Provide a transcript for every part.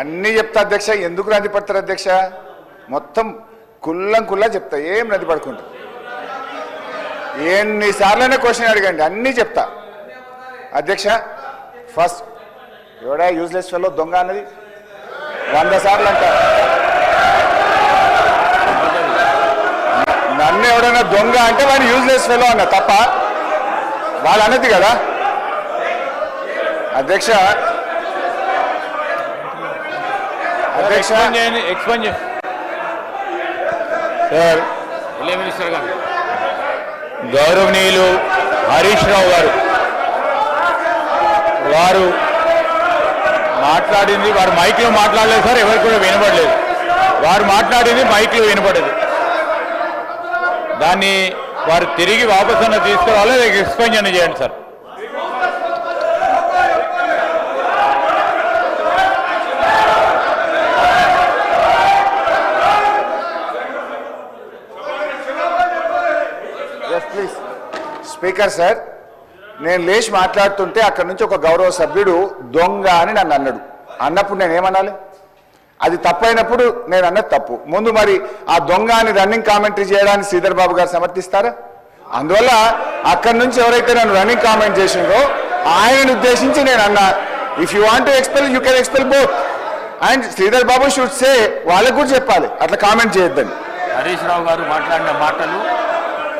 అన్నీ చెప్తా అధ్యక్ష. ఎందుకు నది పడతారు అధ్యక్ష? మొత్తం కుల్లం కుల్లా చెప్తా. ఏం నది పడుకుంటా ఎన్నిసార్లైనా క్వశ్చన్ అడగండి. అన్నీ చెప్తా. అధ్యక్ష ఫస్ట్ ఎవడా యూజ్లెస్ ఫెలో దొంగ అన్నది? వంద సార్లు అంట. నన్ను ఎవడైనా దొంగ అంటే వాడిని యూజ్లెస్ ఫెలో అన్న తప్ప. వాళ్ళు అన్నది కదా. అధ్యక్ష అధ్యక్ష ఎక్స్ప్లెయిన్ చేయండి ఎక్స్ప్లెయిన్ చేయండి సార్. మినిస్టర్ గారు. గౌరవనీయులు హరీష్ రావు గారు. వారు మాట్లాడింది వారు మైక్లో మాట్లాడలేదు సార్ ఎవరికి కూడా వినపడలేదు. వారు మాట్లాడింది మైక్లో వినపడదు. దాన్ని వారు తిరిగి వాపస్ అన్న తీసుకురావాలి ఎక్స్ప్లెయిన్ చేయండి సార్. స్పీకర్ సార్ నేను లేచి మాట్లాడుతుంటే అక్కడ నుంచి ఒక గౌరవ సభ్యుడు దొంగ అని నన్ను అన్నాడు. అన్నప్పుడు నేను ఏమనాలి? అది తప్పైనప్పుడు నేను అన్నది తప్పు. ముందు మరి ఆ దొంగ అని రన్నింగ్ కామెంటరీ చేయడానికి శ్రీధర్ బాబు గారు సమర్థిస్తారా? అందువల్ల అక్కడి నుంచి ఎవరైతే నన్ను రన్నింగ్ కామెంట్ చేసిందో ఆయనను ఉద్దేశించి నేను అన్నా. If you want expel you can expel both and Sridhar Babu should say వాళ్ళకు కూడా చెప్పాలి. అట్లా కామెంట్ చేయొద్దని. హరీష్ రావు గారు మాట్లాడిన మాటలు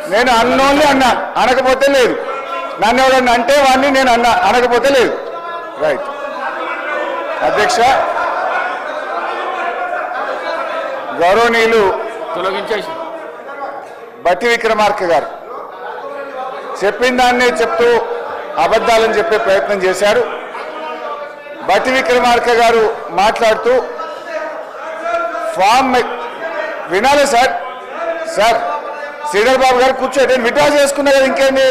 నేను అన్నోన్లీ అన్నా. అనకపోతే లేదు. నన్ను ఎవరన్నా అంటే వాడిని నేను అన్నా. అనకపోతే లేదు. రైట్ అధ్యక్ష. గౌరవనీయులు తొలగించేసి. బట్టి విక్రమార్క గారు చెప్పిన దాన్నే చెప్తూ అబద్ధాలని చెప్పే ప్రయత్నం చేశారు. బట్టి విక్రమార్క గారు మాట్లాడుతూ ఫామ్ వినాలి సార్? సార్ శ్రీధర్ బాబు గారు కూర్చోండి. నేను విడ్రా చేసుకున్నా కదా ఇంకేంది?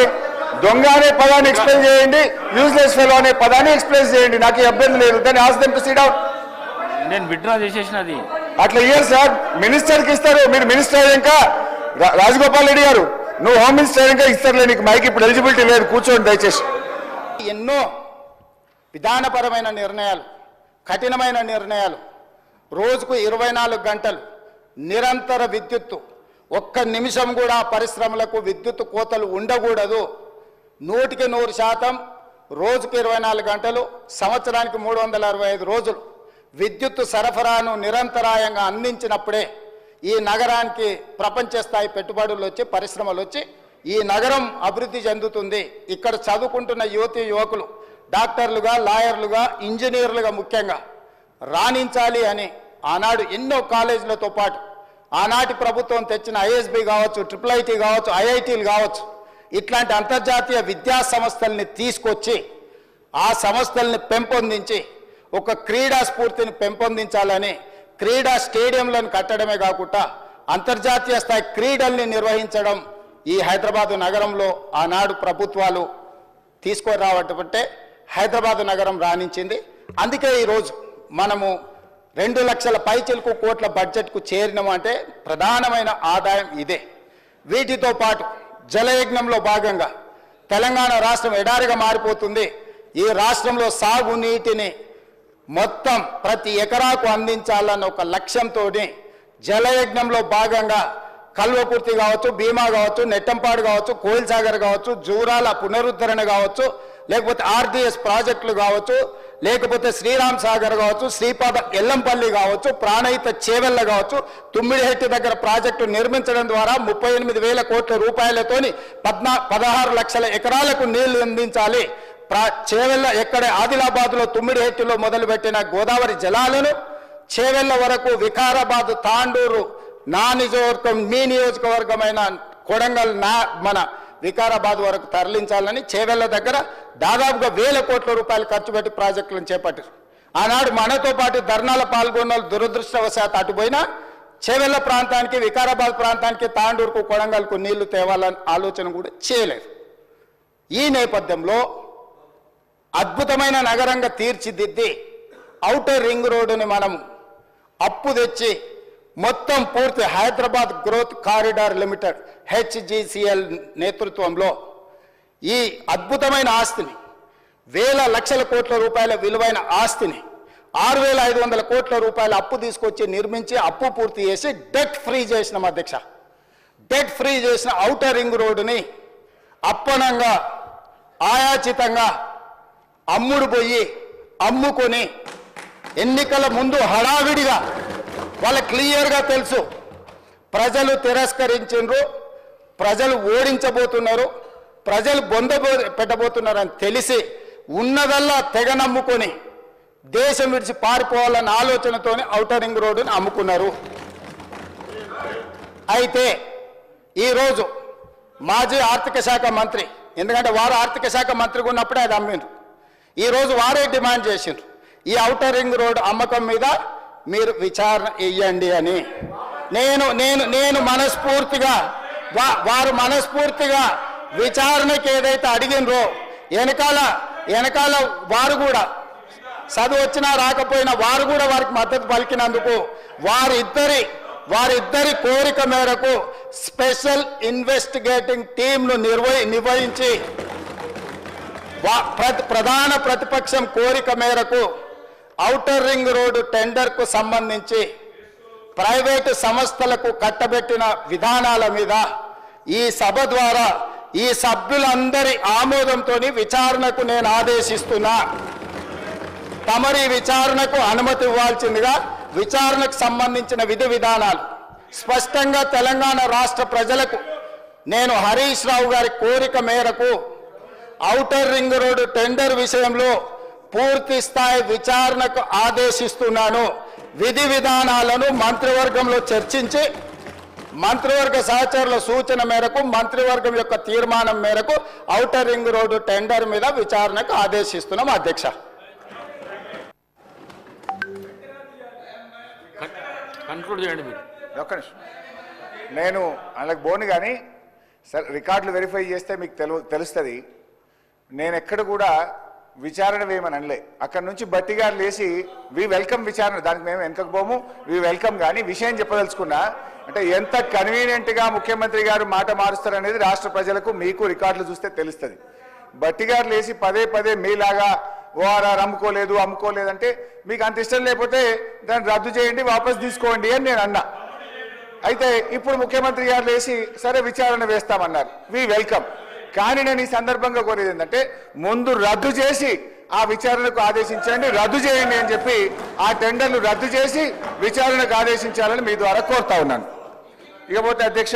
దొంగ అనే పదాన్ని ఎక్స్ప్లెయిన్ చేయండి యూజ్లెస్ ఫెలో అనే పదాన్ని ఎక్స్ప్లెయిన్ చేయండి. నాకు ఇబ్బంది లేదు. దాన్ని ఆస్తం టు సీట్ అవుట్ నేను విత్డ్రా చేసేసినది అట్లా ఇయ్యరు సార్. మినిస్టర్కి ఇస్తారు. మీరు మినిస్టర్ అయ్యాక రాజగోపాల్ రెడ్డి గారు నువ్వు హోమ్ మినిస్టర్ అయ్యాక ఇస్తారులే నీకు మైక్ ఇప్పుడు ఎలిజిబిలిటీ లేదు. కూర్చోండి దయచేసి. ఎన్నో విధానపరమైన నిర్ణయాలు కఠినమైన నిర్ణయాలు రోజుకు ఇరవై నాలుగు గంటలు నిరంతర విద్యుత్తు ఒక్క నిమిషం కూడా పరిశ్రమలకు విద్యుత్ కోతలు ఉండకూడదు. నూటికి నూరు శాతం రోజుకి ఇరవై నాలుగు గంటలు సంవత్సరానికి మూడు వందల అరవై ఐదు రోజులు విద్యుత్ సరఫరాను నిరంతరాయంగా అందించినప్పుడే ఈ నగరానికి ప్రపంచ స్థాయి పెట్టుబడులు వచ్చి పరిశ్రమలు వచ్చి ఈ నగరం అభివృద్ధి చెందుతుంది. ఇక్కడ చదువుకుంటున్న యువతి యువకులు డాక్టర్లుగా లాయర్లుగా ఇంజనీర్లుగా ముఖ్యంగా రాణించాలి అని ఆనాడు ఎన్నో కాలేజీలతో పాటు ఆనాటి ప్రభుత్వం తెచ్చిన ఐఎస్బి కావచ్చు ట్రిపుల్ ఐటీ కావచ్చు ఐఐటీలు కావచ్చు ఇట్లాంటి అంతర్జాతీయ విద్యా సంస్థల్ని తీసుకొచ్చి ఆ సంస్థల్ని పెంపొందించి ఒక క్రీడా స్ఫూర్తిని పెంపొందించాలని క్రీడా స్టేడియంలను కట్టడమే కాకుండా అంతర్జాతీయ స్థాయి క్రీడల్ని నిర్వహించడం ఈ హైదరాబాదు నగరంలో ఆనాడు ప్రభుత్వాలు తీసుకొని రావటంటే హైదరాబాద్ నగరం రాణించింది. అందుకే ఈరోజు మనము రెండు లక్షల పైచిలకు కోట్ల బడ్జెట్కు చేరినమంటే ప్రధానమైన ఆదాయం ఇదే. వీటితో పాటు జలయజ్ఞంలో భాగంగా తెలంగాణ రాష్ట్రం ఎడారిగా మారిపోతుంది. ఈ రాష్ట్రంలో సాగునీటిని మొత్తం ప్రతి ఎకరాకు అందించాలన్న ఒక లక్ష్యంతో జలయజ్ఞంలో భాగంగా కల్వకుర్తి కావచ్చు భీమా కావచ్చు నెట్టంపాడు కావచ్చు కోయిల్ సాగర్ కావచ్చు జూరాల పునరుద్ధరణ కావచ్చు లేకపోతే ఆర్డిఎస్ ప్రాజెక్టులు కావచ్చు లేకపోతే శ్రీరామ్ సాగర్ కావచ్చు శ్రీపాద ఎల్లంపల్లి కావచ్చు ప్రాణహిత చేవెళ్ళ కావచ్చు తుమ్మిడిహెట్టి దగ్గర ప్రాజెక్టు నిర్మించడం ద్వారా ముప్పై ఎనిమిది వేల కోట్ల రూపాయలతోని పద్నా పదహారు లక్షల ఎకరాలకు నీళ్ళు అందించాలి. ప్రా చేవెళ్ళ ఎక్కడ ఆదిలాబాద్లో తుమ్మిడిహెట్టిలో మొదలుపెట్టిన గోదావరి జలాలను చేవెళ్ళ వరకు వికారాబాద్ తాండూరు నా నియోజకవర్గం మీ నియోజకవర్గమైన కొడంగల్ నా మన వికారాబాద్ వరకు తరలించాలని చేవెళ్ళ దగ్గర దాదాపుగా వేల కోట్ల రూపాయలు ఖర్చు పెట్టి ప్రాజెక్టులను చేపట్టారు. ఆనాడు మనతో పాటు ధర్నాల పాల్గొన్న దురదృష్టవశాత్ దురదృష్టవశాత్తు అటుపోయినా చేవెళ్ళ ప్రాంతానికి వికారాబాద్ ప్రాంతానికి తాండూరుకు కొడంగల్కు నీళ్ళు తేవాలని ఆలోచన కూడా చేయలేదు. ఈ నేపథ్యంలో అద్భుతమైన నగరంగా తీర్చిదిద్ది ఔటర్ రింగ్ రోడ్డుని మనం అప్పు తెచ్చి మొత్తం పూర్తి Hyderabad growth corridor limited HGCL నేతృత్వంలో ఈ అద్భుతమైన ఆస్తిని వేల లక్షల కోట్ల రూపాయల విలువైన ఆస్తిని ఆరు వేల ఐదు వందల కోట్ల రూపాయల అప్పు తీసుకొచ్చి నిర్మించి అప్పు పూర్తి చేసి డెట్ ఫ్రీ చేసినాం అధ్యక్ష. డెట్ ఫ్రీ చేసిన ఔటర్ రింగ్ రోడ్డుని అప్పనంగా ఆయాచితంగా అమ్ముడు పోయి అమ్ముకొని ఎన్నికల ముందు హడావిడిగా వాళ్ళ క్లియర్గా తెలుసు. ప్రజలు తిరస్కరించిండ్రు ప్రజలు ఓడించబోతున్నారు ప్రజలు బొంద పెట్టబోతున్నారు అని తెలిసి ఉన్నదల్లా తెగ నమ్ముకొని దేశం విడిచి పారిపోవాలన్న ఆలోచనతోనే ఔటర్ రింగ్ రోడ్డుని అమ్ముకున్నారు. అయితే ఈరోజు మాజీ ఆర్థిక శాఖ మంత్రి ఎందుకంటే వారు ఆర్థిక శాఖ మంత్రిగా ఉన్నప్పుడే అది అమ్మిండ్రు. ఈరోజు వారే డిమాండ్ చేసిండ్రు. ఈ ఔటర్ రింగ్ రోడ్ అమ్మకం మీద మీరు విచారణ ఇయ్యండి అని. నేను నేను నేను మనస్ఫూర్తిగా వా- వారు మనస్ఫూర్తిగా విచారణకి ఏదైతే అడిగినరో వెనకాల వెనకాల వారు కూడా చదువు వచ్చినా రాకపోయినా వారు కూడా వారికి మద్దతు పలికినందుకు వారిద్దరి వారిద్దరి కోరిక మేరకు స్పెషల్ ఇన్వెస్టిగేటింగ్ టీంను నిర్వహి నిర్వహించి ప్రధాన ప్రతిపక్షం కోరిక మేరకు ఔటర్ రింగ్ రోడ్డు టెండర్కు సంబంధించి ప్రైవేటు సంస్థలకు కట్టబెట్టిన విధానాల మీద ఈ సభ ద్వారా ఈ సభ్యులందరి ఆమోదంతో విచారణకు నేను ఆదేశిస్తున్నా. తమరి విచారణకు అనుమతి ఇవ్వాల్సిందిగా విచారణకు సంబంధించిన విధి విధానాలు. స్పష్టంగా తెలంగాణ రాష్ట్ర ప్రజలకు నేను హరీష్ రావు గారి కోరిక మేరకు ఔటర్ రింగ్ రోడ్డు టెండర్ విషయంలో పూర్తి స్థాయి విచారణకు ఆదేశిస్తున్నాను. విధి విధానాలను మంత్రివర్గంలో చర్చించి మంత్రివర్గ సహచరుల సూచన మేరకు మంత్రివర్గం యొక్క తీర్మానం మేరకు ఔటర్ రింగ్ రోడ్డు టెండర్ మీద విచారణకు ఆదేశిస్తున్నాం అధ్యక్ష. కన్క్లూడ్ చేయండి మీరు. ఒక్క నిమిషం. నేను వాళ్ళకి బోను కానీ సరే రికార్డులు వెరిఫై చేస్తే మీకు తెలు తెలుస్తుంది. నేను ఎక్కడ కూడా విచారణ వేయమని అనలే. అక్కడ నుంచి బట్టిగారు లేచి వి వెల్కమ్ విచారణ. దానికి మేము వెనకకు పోము. వి వెల్కమ్ కానీ విషయం చెప్పదలుచుకున్నా అంటే ఎంత కన్వీనియంట్గా ముఖ్యమంత్రి గారు మాట మారుస్తారనేది రాష్ట్ర ప్రజలకు మీకు రికార్డులు చూస్తే తెలుస్తుంది. బట్టి గారు లేచి పదే పదే మీలాగా ఓఆర్ఆర్ అమ్ముకోలేదు అమ్ముకోలేదంటే మీకు అంత ఇష్టం లేకపోతే దాన్ని రద్దు చేయండి వాపస్ తీసుకోండి అని నేను అన్నా. అయితే ఇప్పుడు ముఖ్యమంత్రి గారు లేచి సరే విచారణ వేస్తామన్నారు. వి వెల్కమ్ కానీ నేను ఈ సందర్భంగా కోరేది ఏంటంటే ముందు రద్దు చేసి ఆ విచారణకు ఆదేశించండి రద్దు చేయండి అని చెప్పి ఆ టెండర్లు రద్దు చేసి విచారణకు ఆదేశించాలని మీ ద్వారా కోరుతా ఉన్నాను. ఇకపోతే అధ్యక్ష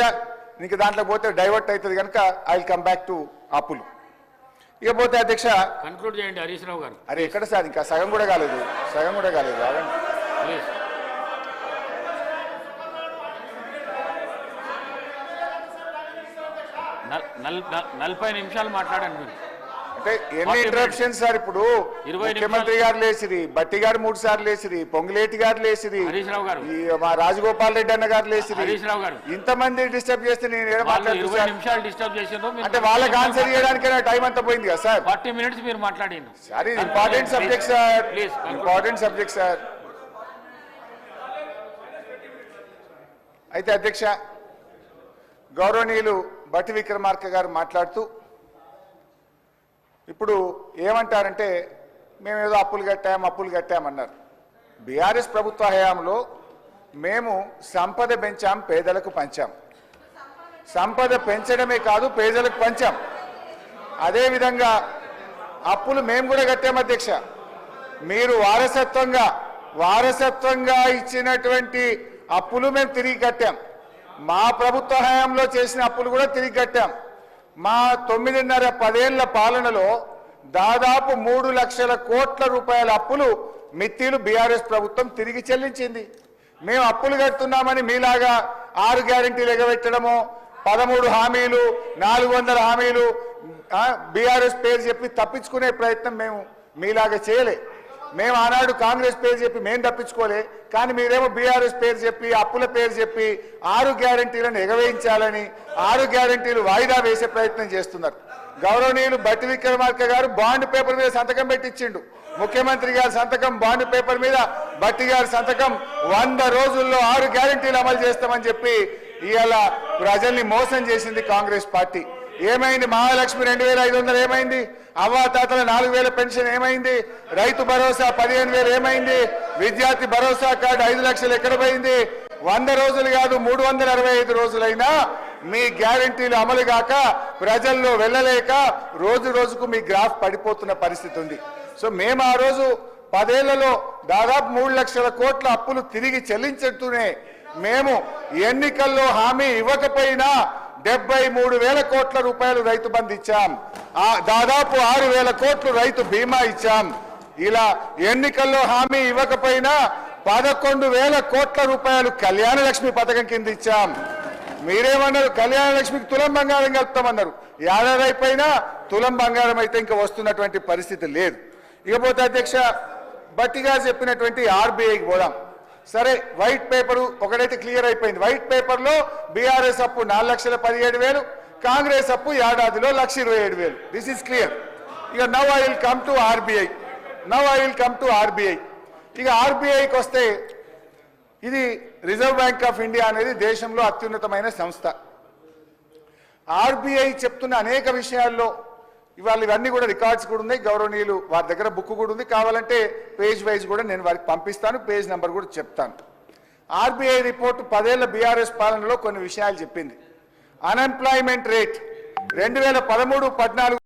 ఇంక దాంట్లో పోతే డైవర్ట్ అవుతుంది కనుక I will come back to అప్పులు. ఇకపోతే అధ్యక్ష కన్క్లూడ్ చేయండి హరీష్ రావు గారు. అరే ఎక్కడ సార్? ఇంకా సగం కూడా కాలేదు. సగం కూడా కాలేదు. నలభై నిమిషాలు మాట్లాడండి మీరు. అంటే ఎన్ని 40 ఇంటరప్షన్ సార్ ఇప్పుడు? ఇరవై ముఖ్యమంత్రి గారు లేచిరి బట్టి గారు మూడు సార్లు లేచిరి పొంగులేటి గారు. ఈ మా రాజగోపాల్ రెడ్డి అన్న గారు గారు. ఇంతమంది డిస్టర్బ్ చేస్తే నేను నిమిషాలు డిస్టర్బ్ అంటే వాళ్ళకి ఆన్సర్ చేయడానికి టైం అంతా పోయింది కదా సార్? ఫార్టీ మినిట్స్ మీరు మాట్లాడిండు సార్ ఇది important subject sir. Important subject sir. అయితే అధ్యక్ష గౌరవనీయులు బట్టి విక్రమార్క గారు మాట్లాడుతూ ఇప్పుడు ఏమంటారంటే మేము ఏదో అప్పులు కట్టాం అప్పులు కట్టామన్నారు బీఆర్ఎస్ ప్రభుత్వ హయాంలో మేము సంపద పెంచాం పేదలకు పంచాం. సంపద పెంచడమే కాదు పేదలకు పంచాం. అదేవిధంగా అప్పులు మేము కూడా కట్టాం అధ్యక్ష. మీరు వారసత్వంగా వారసత్వంగా ఇచ్చినటువంటి అప్పులు మేము తిరిగి కట్టాం. మా ప్రభుత్వ హయాంలో చేసిన అప్పులు కూడా తిరిగి కట్టాం. మా తొమ్మిదిన్నర పదేళ్ళ పాలనలో దాదాపు మూడు లక్షల కోట్ల రూపాయల అప్పులు మిత్తిలు బీఆర్ఎస్ ప్రభుత్వం తిరిగి చెల్లించింది. మేము అప్పులు కడుతున్నామని మీలాగా ఆరు గ్యారంటీలు ఎగబెట్టడము పదమూడు హామీలు నాలుగు వందల హామీలు బీఆర్ఎస్ పేరు చెప్పి తప్పించుకునే ప్రయత్నం మేము మీలాగా చేయలే. మేము ఆనాడు కాంగ్రెస్ పేరు చెప్పి మేము తప్పించుకోలే కానీ మీరేమో బీఆర్ఎస్ పేరు చెప్పి అప్పుల పేరు చెప్పి ఆరు గ్యారంటీలను ఎగవేయించాలని ఆరు గ్యారంటీలు వాయిదా వేసే ప్రయత్నం చేస్తున్నారు. గౌరవనీయులు బట్టి విక్రమార్క గారు బాండ్ పేపర్ మీద సంతకం పెట్టించిండు. ముఖ్యమంత్రి గారి సంతకం బాండ్ పేపర్ మీద బట్టి గారి సంతకం వంద రోజుల్లో ఆరు గ్యారంటీలు అమలు చేస్తామని చెప్పి ఇవాళ ప్రజల్ని మోసం చేసింది కాంగ్రెస్ పార్టీ. ఏమైంది? మహాలక్ష్మి రెండు వేల ఐదు వందలు ఏమైంది? అవ్వాతాతల నాలుగు వేల పెన్షన్ ఏమైంది? రైతు భరోసా పదిహేను వేలు ఏమైంది? విద్యార్థి భరోసా కార్డు ఐదు లక్షలు ఎక్కడ పోయింది? వంద రోజులు కాదు మూడు వందల అరవై ఐదు రోజులైనా మీ గ్యారంటీలు అమలు కాక ప్రజల్లో వెళ్ళలేక రోజు రోజుకు మీ గ్రాఫ్ పడిపోతున్న పరిస్థితి ఉంది. సో మేము ఆ రోజు పదేళ్ళలో దాదాపు మూడు లక్షల కోట్ల అప్పులు తిరిగి చెల్లించుతూనే మేము ఎన్నికల్లో హామీ ఇవ్వకపోయినా డెబ్బై మూడు వేల కోట్ల రూపాయలు రైతు బంధు ఇచ్చాం. దాదాపు ఆరు వేల కోట్లు రైతు బీమా ఇచ్చాం. ఇలా ఎన్నికల్లో హామీ ఇవ్వకపోయినా పదకొండు వేల కోట్ల రూపాయలు కళ్యాణ లక్ష్మి పథకం కింద ఇచ్చాం. మీరేమన్నారు? కళ్యాణ లక్ష్మికి తులం బంగారం కలుపుతామన్నారు. ఏడాది అయిపోయినా తులం బంగారం అయితే ఇంకా వస్తున్నటువంటి పరిస్థితి లేదు. ఇకపోతే అధ్యక్ష బట్టిగా చెప్పినటువంటి ఆర్బీఐకి పోదాం. సరే వైట్ పేపరు ఒకటైతే క్లియర్ అయిపోయింది. వైట్ పేపర్లో బీఆర్ఎస్ అప్పు నాలుగు లక్షల పదిహేడు వేలు కాంగ్రెస్ అప్పు ఏడాదిలో లక్ష ఇరవై ఏడు వేలు. దిస్ ఇస్ క్లియర్ ఇక now I will come to RBI now I will come to RBI ఇక ఆర్బీఐకి వస్తే ఇది రిజర్వ్ బ్యాంక్ ఆఫ్ ఇండియా అనేది దేశంలో అత్యున్నతమైన సంస్థ. ఆర్బీఐ చెప్తున్న అనేక విషయాల్లో ఇవాళ ఇవన్నీ కూడా రికార్డ్స్ కూడా ఉన్నాయి. గౌరవనీయులు వారి దగ్గర బుక్ కూడా ఉంది. కావాలంటే పేజ్ వైజ్ కూడా నేను వారికి పంపిస్తాను. పేజ్ నెంబర్ కూడా చెప్తాను. ఆర్బీఐ రిపోర్టు పదేళ్ళ బీఆర్ఎస్ పాలనలో కొన్ని విషయాలు చెప్పింది. అన్ఎంప్లాయ్మెంట్ రేట్ రెండు వేల పదమూడు పద్నాలుగు